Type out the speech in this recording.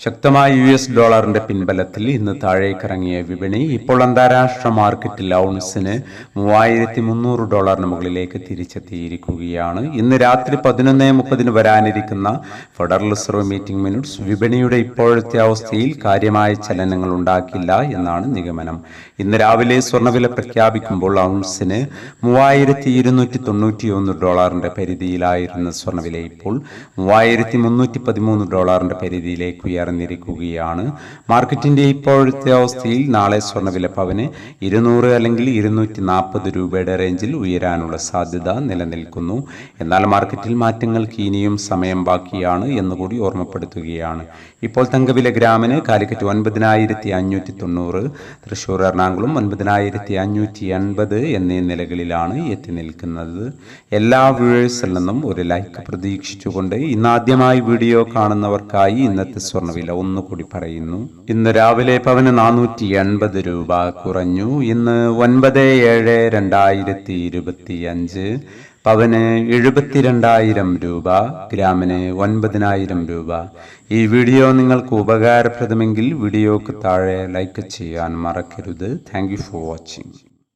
ശക്തമായ U S ഡോളറിന്റെ പിൻബലത്തിൽ ഇന്ന് താഴേക്കിറങ്ങിയ വിപണി ഇപ്പോൾ അന്താരാഷ്ട്ര മാർക്കറ്റിൽ ഔൺസിന് മൂവായിരത്തി മുന്നൂറ് ഡോളറിന് മുകളിലേക്ക് തിരിച്ചെത്തിയിരിക്കുകയാണ്. ഇന്ന് രാത്രി പതിനൊന്ന് മുപ്പതിന് വരാനിരിക്കുന്ന ഫെഡറൽ റിസർവ് മീറ്റിംഗ് മിനിറ്റ്സ് വിപണിയുടെ ഇപ്പോഴത്തെ അവസ്ഥയിൽ കാര്യമായ ചലനങ്ങൾ ഉണ്ടാക്കില്ല എന്നാണ് നിഗമനം. ഇന്ന് രാവിലെ സ്വർണവില പ്രഖ്യാപിക്കുമ്പോൾ ഔൺസിന് മൂവായിരത്തി ഇരുന്നൂറ്റി തൊണ്ണൂറ്റിയൊന്ന് ഡോളറിന്റെ പരിധിയിലായിരുന്ന സ്വർണവില ഇപ്പോൾ മൂവായിരത്തി മുന്നൂറ്റി പതിമൂന്ന് ഡോളറിന്റെ പരിധിയിലേക്ക് ഉയർന്നിരിക്കുകയാണ് മാർക്കറ്റിന്റെ ഇപ്പോഴത്തെ അവസ്ഥയിൽ നാളെ സ്വർണവില പവന് ഇരുന്നൂറ് അല്ലെങ്കിൽ ഇരുന്നൂറ്റി നാൽപ്പത് രൂപയുടെ റേഞ്ചിൽ ഉയരാനുള്ള സാധ്യത നിലനിൽക്കുന്നു. എന്നാൽ മാർക്കറ്റിൽ മാറ്റങ്ങൾക്ക് ഇനിയും സമയം ബാക്കിയാണ് എന്നുകൂടി ഓർമ്മപ്പെടുത്തുകയാണ്. ഇപ്പോൾ തങ്കവില ഗ്രാമിന് കാലിക്കറ്റ് ഒൻപതിനായിരത്തി അഞ്ഞൂറ്റി തൊണ്ണൂറ് തൃശ്ശൂർ എറണാകുളം ഒൻപതിനായിരത്തി അഞ്ഞൂറ്റി എൺപത് എന്നീ നിലകളിലാണ് എത്തി നിൽക്കുന്നത്. എല്ലാ വ്യൂവേഴ്സിൽ നിന്നും ഒരു ലൈക്ക് പ്രതീക്ഷിച്ചുകൊണ്ട് ഇന്നാദ്യമായി വീഡിയോ കാണുന്നവർക്കായി ഇന്നത്തെ സ്വർണവില ഒന്നുകൂടി പറയുന്നു. ഇന്ന് രാവിലെ പവന് നാനൂറ്റി എൺപത് രൂപ കുറഞ്ഞു. ഇന്ന് ഒൻപത് ഏഴ് രണ്ടായിരത്തി ഇരുപത്തി അഞ്ച് പവന് എഴുപത്തിരണ്ടായിരം രൂപ ഗ്രാമിന് ഒൻപതിനായിരം രൂപ. ഈ വീഡിയോ നിങ്ങൾക്ക് ഉപകാരപ്രദമെങ്കിൽ വീഡിയോക്ക് താഴെ ലൈക്ക് ചെയ്യാൻ മറക്കരുത്. Thank for watching.